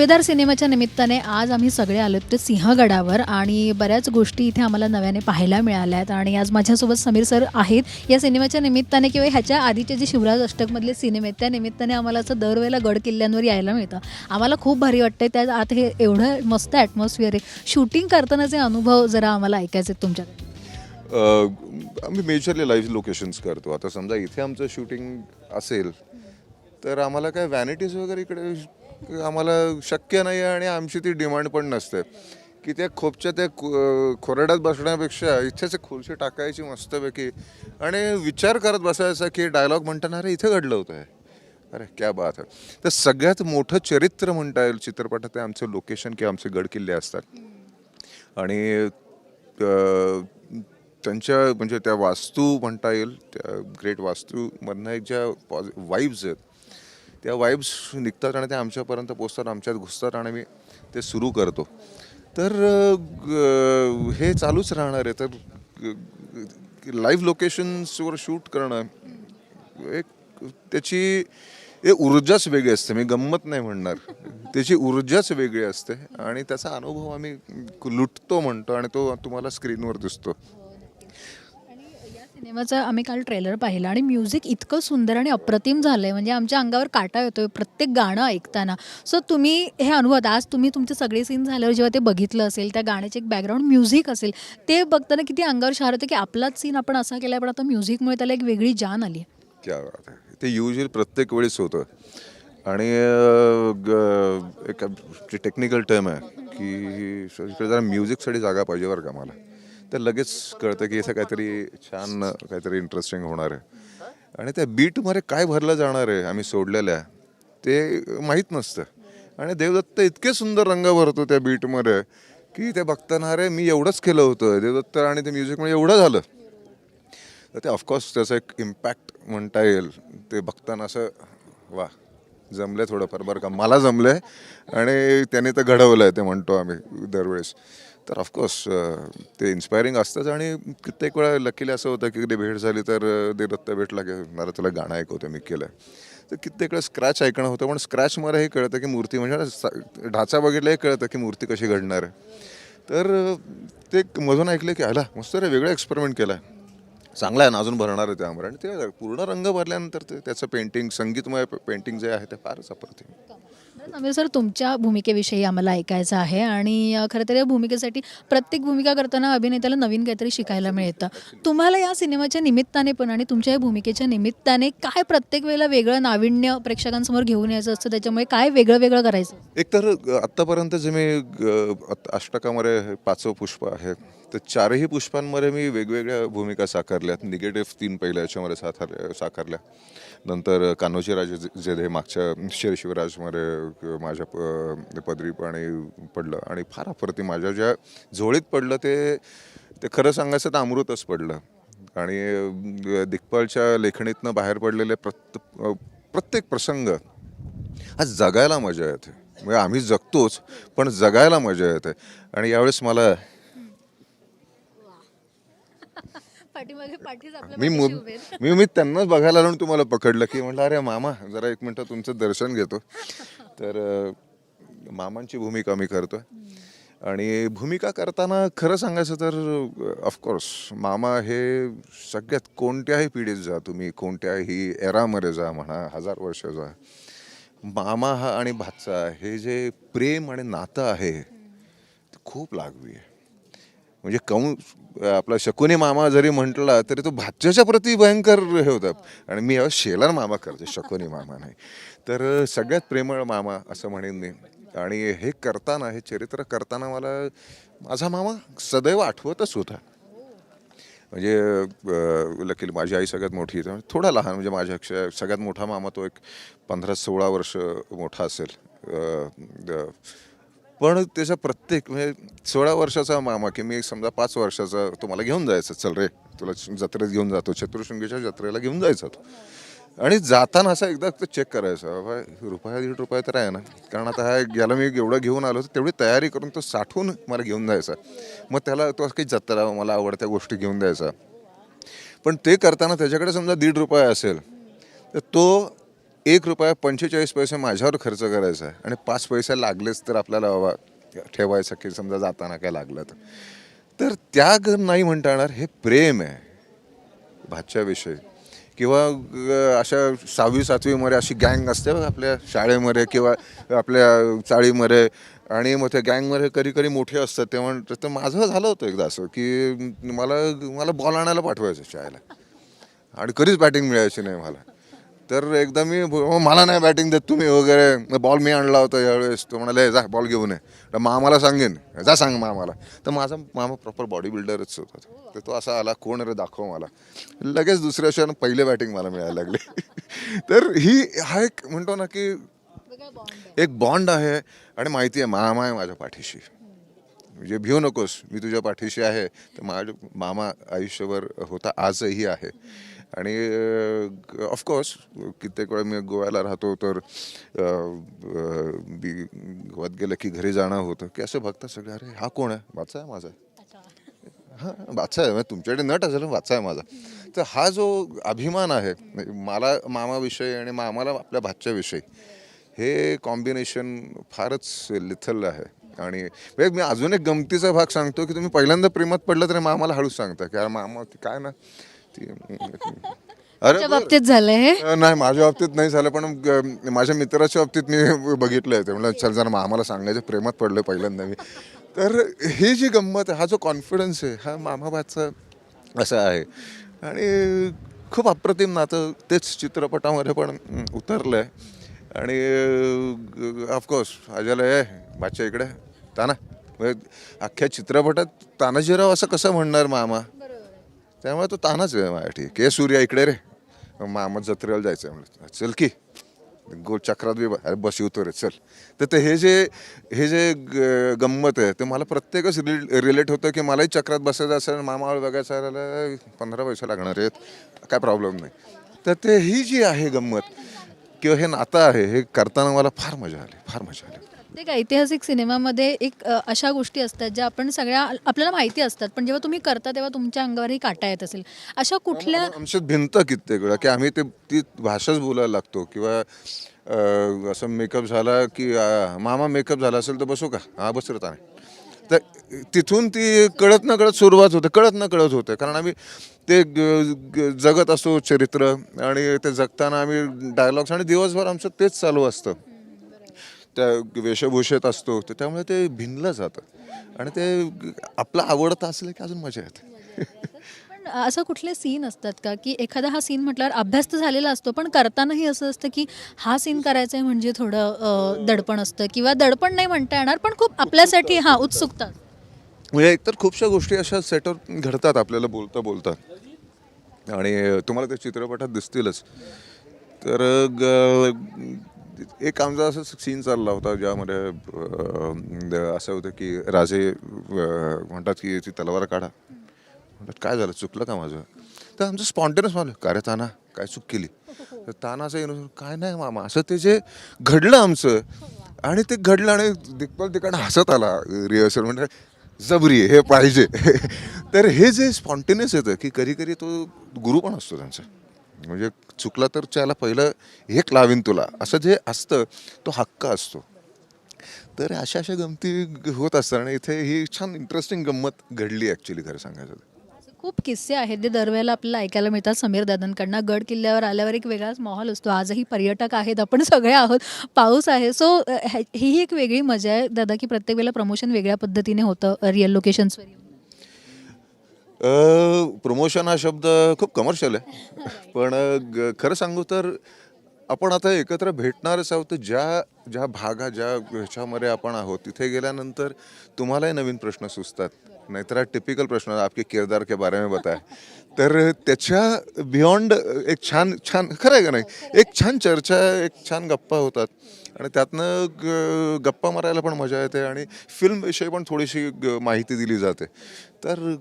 सुभेदार सिनेमाच्या निमित्ताने आज आम्ही सगळे आलो ते सिंहगडावर आणि बऱ्याच गोष्टी इथे आम्हाला नव्याने पाहायला मिळाल्या आहेत आणि आज माझ्यासोबत समीर सर आहेत. या सिनेमाच्या निमित्ताने किंवा ह्याच्या आधीचे जे शिवराज अष्टकमधले सिनेमे आहेत त्या निमित्ताने आम्हाला असं दरवेळेला गड किल्ल्यांवर यायला मिळतं. आम्हाला खूप भारी वाटतं त्यात आत हे एवढं मस्त ॲटमॉस्फिअर आहे. शूटिंग करतानाचे अनुभव जरा आम्हाला ऐकायचे आहेत तुमच्याकडे. आम्ही मेजरली लाईव्ह लोकेशन्स करतो. आता समजा इथे आमचं शूटिंग असेल तर आम्हाला काय व्हॅनिटीज वगैरे इकडे आम्हाला शक्य नाही आहे आणि आमची ती डिमांड पण नसते. की त्या खोपच्या त्या खोरड्यात बसण्यापेक्षा इथेच खुर्शी खुर्ची टाकायची मस्तपैकी. आणि विचार करत बसायचा की डायलॉग म्हणताना अरे इथे घडलं होतं आहे अरे क्या बात आहे तर सगळ्यात मोठं चरित्र म्हणता येईल चित्रपटात ते आमचं लोकेशन किंवा आमचे गडकिल्ले असतात. आणि त्यांच्या म्हणजे त्या वास्तू म्हणता येईल त्या ग्रेट वास्तूमधनं एक ज्या पॉझि वाईब्स आहेत त्या वाईब्स निघतात आणि त्या आमच्यापर्यंत पोचतात आमच्यात घुसतात आणि मी ते सुरू करतो. तर हे चालूच राहणार आहे. तर लाईव्ह लोकेशन्सवर शूट करणं एक त्याची एक ऊर्जाच वेगळी असते. मी गंमत नाही म्हणणार. त्याची ऊर्जाच वेगळी असते आणि त्याचा अनुभव आम्ही लुटतो म्हणतो आणि तो तुम्हाला स्क्रीनवर दिसतो. सिनेमाचा आम्ही काल ट्रेलर पाहिला आणि म्युझिक इतकं सुंदर आणि अप्रतिम झालं आहे म्हणजे आमच्या अंगावर काटा येतोय प्रत्येक गाणं ऐकताना. सो तुम्ही हे अनुभव आज तुम्ही तुमचे सगळे सीन झाल्यावर जेव्हा ते बघितलं असेल त्या गाण्याचे एक बॅकग्राऊंड म्युझिक असेल ते बघताना किती अंगावर शहर होतं की आपलाच सीन आपण असा केला पण आता म्युझिकमुळे त्याला एक वेगळी जान आली आहे क्या बात आहे. ते युजल प्रत्येक वेळेस होतं. आणि ग- एक टेक्निकल टर्म आहे की जरा म्युझिकसाठी जागा पाहिजे बरं का मला. तर लगेच कळतं की इथं काहीतरी छान काहीतरी इंटरेस्टिंग होणार आहे. आणि त्या बीटमध्ये काय भरलं जाणार आहे आम्ही सोडलेल्या ते माहीत नसतं. आणि देवदत्त इतके सुंदर रंग भरतो त्या बीटमध्ये की ते बघताना अरे मी एवढंच केलं होतं. देवदत्त आणि ते म्युझिकमध्ये एवढं झालं. तर ते ऑफकोर्स त्याचा एक इम्पॅक्ट म्हणता येईल. ते बघताना असं वा जमलं थोडंफार. बरं का मला जमलं आहे आणि त्याने तर घडवलं आहे ते म्हणतो आम्ही दरवेळेस. तर ऑफकोर्स ते इन्स्पायरिंग असतंच आणि कित्येक वेळा लकीला असं होतं की कधी भेट झाली तर अं, ते दत्त भेटला की मला तुला गाणं ऐकवतं मी केलं तर कित्येक वेळा स्क्रॅच ऐकणं होतं पण स्क्रॅचमध्ये हे कळतं की मूर्ती म्हणजे सा- ढाचा बघितलं हे कळतं की मूर्ती कशी घडणार आहे. तर ते मधून ऐकलं की आला मस्त रे वेगळा एक्सपेरिमेंट केला आहे चांगला आहे ना अजून भरणार आहे त्यामुळे आणि ते पूर्ण रंग भरल्यानंतर ते त्याचं पेंटिंग संगीतमय पेंटिंग जे आहे ते फारच अप्रतिम समीर सर तुमच्या भूमिकेविषयी आम्हाला ऐकायचं आहे आणि खरं तर या भूमिकेसाठी प्रत्येक भूमिका करताना अभिनेत्याला नवीन काहीतरी शिकायला मिळतं. तुम्हाला या सिनेमाच्या निमित्ताने पण आणि तुमच्या या भूमिकेच्या निमित्ताने काय प्रत्येक वेळेला वेगळं नाविन्य प्रेक्षकांसमोर घेऊन यायचं असतं? त्याच्यामुळे काय वेगळं वेगळं करायचं? एकतर आत्तापर्यंत जे मी अष्टकामध्ये पाचवं पुष्प आहे तर चारही पुष्पांमध्ये मी वेगवेगळ्या भूमिका साकारल्यात. निगेटिव्ह तीन पहिल्या याच्यामध्ये साकारल्या साकारल्या. नंतर कान्होजी राजे जे- हे मागच्या शेर शिवराजमध्ये माझ्या प पदरी पाणी पडलं आणि फार अप्रतिम माझ्या ज्या झोळीत पडलं ते ते खरं सांगायचं तर अमृतच पडलं. आणि दिग्पालच्या लेखणीतनं बाहेर पडलेले प्रत प्रत्येक प्रसंग आज जगायला मजा येते. म्हणजे आम्ही जगतोच पण जगायला मजा येते. आणि यावेळेस मला पाठीमागे पाठीच मी मु- मी मी त्यांनाच बघायला लावून तुम्हाला पकडलं की म्हटलं अरे मामा जरा एक मिनटं तुमचं दर्शन घेतो. तर अं, मामांची भूमिका मी करतोय. आणि भूमिका करताना खरं सांगायचं तर ऑफकोर्स मामा हे सगळ्यात कोणत्याही पिढीत जा तुम्ही कोणत्याही एरामध्ये जा म्हणा हजार वर्ष जा. मामा हा आणि भाचा हे जे प्रेम आणि नातं आहे ते खूप लागवी आहे. म्हणजे कौन आपला शकुनी मामा जरी म्हटला तरी तो भाच्याच्या प्रती भयंकर हे होता. आणि मी शेलार मामा करते शकुनी मामा नाही. तर सगळ्यात प्रेमळ मामा असं म्हणेन मी. आणि हे करताना हे चरित्र करताना मला माझा मामा सदैव आठवतच होता. म्हणजे लकील माझी आई सगळ्यात मोठी आहे. थोडा लहान म्हणजे माझ्यापेक्षा सगळ्यात मोठा मामा तो एक पंधरा सोळा वर्ष मोठा असेल. पण त्याच्या प्रत्येक म्हणजे सोळा वर्षाचा मामा की मी समजा पाच वर्षाचा तो मला घेऊन जायचं चल रे तुला जत्रेत घेऊन जातो चतुर्शृंगीच्या जत्रेला घेऊन जायचा तो. आणि जाताना असा एकदा चेक करायचा बाबा रुपया दीड रुपया तर आहे ना कारण आता हा याला मी एवढं घेऊन आलो तर तेवढी तयारी करून तो साठवून मला घेऊन जायचा. मग त्याला तो काही जत्रा मला आवडत्या गोष्टी घेऊन द्यायचा. पण ते करताना त्याच्याकडे समजा दीड रुपया असेल तर तो एक रुपया पंचेचाळीस पैसे माझ्यावर खर्च करायचा आहे. आणि पाच पैसे लागलेच तर आपल्याला बाबा ठेवायचं की समजा जाताना काय लागलं तर. तर त्याग नाही म्हणता येणार हे प्रेम आहे. भाच्याविषयी किंवा अशा सहावी सातवीमध्ये अशी गँग असते बघ आपल्या शाळेमध्ये किंवा आपल्या चाळीमध्ये. आणि मग त्या गँगमध्ये कधी कधी मोठे असतात तेव्हा तर माझं झालं होतं एकदा असं की मला मला बॉल आणायला पाठवायचं शाळेला. आणि कधीच बॅटिंग मिळायची नाही मला. तर एकदा मी ब- हो, मला नाही बॅटिंग देत तुम्ही वगैरे. बॉल मी आणला होता यावेळेस. तो म्हणाले "ए, जा बॉल घेऊन ये. तर मामाला सांगेन. जा सांग मामाला तर माझा मामा प्रॉपर बॉडी बिल्डरच होता तर तो असा आला कोण रे दाखव मला. लगेच दुसऱ्या क्षण पहिले बॅटिंग मला मिळायला लागली. तर ही हा एक म्हणतो ना की एक बॉन्ड आहे आणि माहिती आहे मामा आहे माझ्या पाठीशी. म्हणजे भिऊ नकोस मी तुझ्या पाठीशी आहे. तर माझ्या मामा आयुष्यभर होता आजही आहे. आणि ऑफकोर्स कित्येक वेळा मी गोव्याला राहतो तर गोव्यात गेलं की घरी जाणं होतं की असं बघतात सगळे अरे हा कोण आहे? वाचा आहे माझा. हां वाचा आहे तुमच्याकडे नट असेल वाचा आहे माझा. तर हा जो अभिमान आहे मला मामाविषयी आणि मामाला आपल्या भाच्याविषयी हे कॉम्बिनेशन फारच लिथल आहे. आणि म्हणजे मी अजून एक गमतीचा भाग सांगतो की तुम्ही पहिल्यांदा प्रेमात पडलं तर मामाला हळूच सांगता की अरे मामा ती काय ना ती अरे. बाबतीत हे? अ, नाही माझ्या बाबतीत नाही झालं पण माझ्या मित्राच्या बाबतीत मी बघितलं आहे ते. म्हणलं चल जरा मामाला सांगायचं प्रेमात पडलं पहिल्यांदा मी. तर ही जी गंमत आहे हा जो कॉन्फिडन्स आहे हा मामाबाचा असा आहे. आणि खूप अप्रतिम नातं तेच चित्रपटामध्ये पण अं, उतरलं आहे आणि ऑफकोर्स अजयला आहे बाच्या इकडे. ताना म्हणजे अख्ख्या चित्रपटात तानाजीराव असं कसं म्हणणार मामा? त्यामुळे तो तानाच आहे माझ्यासाठी. के सूर्या इकडे रे. मामा जत्रेला जायचं आहे म्हणलं. चल की. गोल चक्रात बी ब- अरे बस येतो रे. चल. तर ते हे जे हे जे ग- गंमत आहे ते मला प्रत्येकच रिल रिलेट होतं की मलाही चक्रात बसायचं असेल मामावर बघायचं आहे, पंधरा पैसे लागणार आहेत. काय प्रॉब्लेम नाही. तर ते ही जी आहे गंमत किंवा हे नातं आहे हे करताना मला फार मजा आली. फार मजा आली. प्रत्येक ऐतिहासिक सिनेमामध्ये एक अ, अशा गोष्टी असतात ज्या आपण सगळ्या आपल्याला माहिती असतात पण जेव्हा तुम्ही करता तेव्हा तुमच्या अंगावरही काटा येत असेल. अशा कुठल्या आमच्यात भिंत कित्येक वेळा की आम्ही ते ती भाषाच बोलायला लागतो किंवा अं, असं मेकअप झाला की अं, मामा मेकअप झाला असेल तर बसू का? हा बस रे ताने. तर तिथून ती कळत न कळत सुरुवात होते कळत न कळत होते. कारण आम्ही ते ग- ग- जगत असतो चरित्र आणि ते जगताना आम्ही डायलॉग्स आणि दिवसभर आमचं तेच चालू असतं. त्या वेशभूषेत असतो. तर त्यामुळे ते भिनलं जातं. आणि ते आपलं आवडतं असलं की अजून मजा येते. पण असं कुठले सीन असतात का? की एखादा हा सीन म्हटल्यावर अभ्यास तर झालेला असतो पण करतानाही असं असतं की हा सीन करायचा आहे म्हणजे थोडं दडपण असतं किंवा दडपण नाही म्हणता येणार पण खूप आपल्यासाठी हा उत्सुकता. म्हणजे एकतर खूपशा गोष्टी अशा सेटवर घडतात आपल्याला बोलता बोलता. आणि तुम्हाला ते चित्रपटात दिसतीलच. तर ग- एक आमचा असं सीन चालला होता ज्यामध्ये असं होतं की राजे म्हणतात की ती तलवार काढा. म्हणतात काय झालं? चुकलं का माझं? तर आमचं स्पॉन्टेनस मारलं का रे ताना? काय चूक केली? तर तानाचं येणं काय नाही मामा असं ते जे घडलं आमचं आणि ते घडलं आणि दिग्पाल तिकडनं हसत आला रिहर्सल म्हणजे जबरी हे पाहिजे. तर हे जे स्पॉन्टेनियस येतं की कधी कधी तो गुरु पण असतो त्यांचा. म्हणजे चुकला तर त्याला पहिलं एक लावीन तुला. असं जे असतं तो हक्क असतो. तर अशा अशा गमती होत असतात आणि इथे ही छान इंटरेस्टिंग गंमत घडली ॲक्च्युली खरं सांगायचं खूप किस्से आहेत जे दरवेळेला आपल्याला ऐकायला मिळतात. समीर दादांकडनं गड किल्ल्यावर आल्यावर एक वेगळाच माहोल असतो. आजही पर्यटक आहेत आपण सगळे आहोत पाऊस आहे. सो ही एक वेगळी मजा आहे दादा की प्रत्येक वेळेला प्रमोशन वेगळ्या पद्धतीने होतं रिअल लोकेशन्सवर येऊन. प्रमोशन हा शब्द खूप कमर्शियल आहे. पण ग- खरं सांगू तर आपण आता एकत्र भेटणारच आहोत तर ज्या ज्या भागा ज्या ह्याच्यामध्ये आपण आहोत तिथे गेल्यानंतर तुम्हालाही नवीन प्रश्न सुचतात. नाहीतर हा टिपिकल प्रश्न आपके किरदार के बारे में बताय तर त्याच्या बियॉन्ड एक छान छान खरं आहे का नाही? एक छान चर्चा एक छान गप्पा होतात. आणि त्यातनं ग- गप्पा मारायला पण मजा येते आणि फिल्मविषयी पण थोडीशी माहिती दिली जाते. तर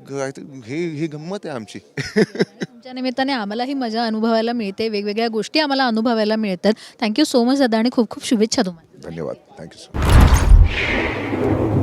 ही ही गंमत आहे आमची. तुमच्या निमित्ताने आम्हालाही मजा अनुभवायला मिळते. वेगवेगळ्या गोष्टी आम्हाला अनुभवायला मिळतात. थँक्यू सो मच दादा आणि खूप खूप शुभेच्छा तुम्हाला. धन्यवाद. Thank you so much